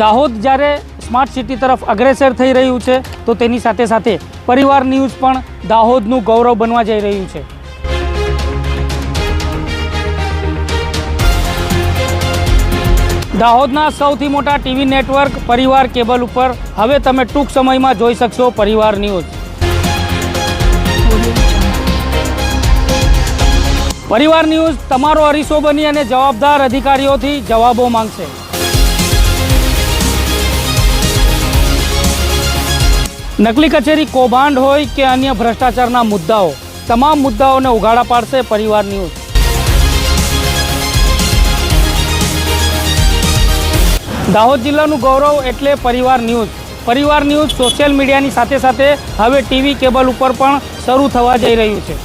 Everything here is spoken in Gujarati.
દાહોદ જ્યારે સ્માર્ટ સિટી તરફ અગ્રેસર થઈ રહ્યું છે, તો તેની સાથે સાથે પરિવાર ન્યૂઝ પણ દાહોદનું ગૌરવ બનવા જઈ રહ્યું છે. દાહોદના સૌથી મોટા ટીવી નેટવર્ક પરિવાર કેબલ ઉપર હવે તમે ટૂંક સમયમાં જોઈ શકશો પરિવાર ન્યૂઝ. પરિવાર ન્યૂઝ તમારો અરીસો બની અને જવાબદાર અધિકારીઓથી જવાબો માંગશે. નકલી કચેરી કૌભાંડ હોય કે અન્ય ભ્રષ્ટાચારના મુદ્દાઓ, તમામ મુદ્દાઓને ઉઘાડા પાડશે પરિવાર ન્યૂઝ. દાહોદ જિલ્લાનું ગૌરવ એટલે પરિવાર ન્યૂઝ. પરિવાર ન્યૂઝ સોશિયલ મીડિયાની સાથે સાથે હવે ટીવી કેબલ ઉપર પણ શરૂ થવા જઈ રહ્યું છે.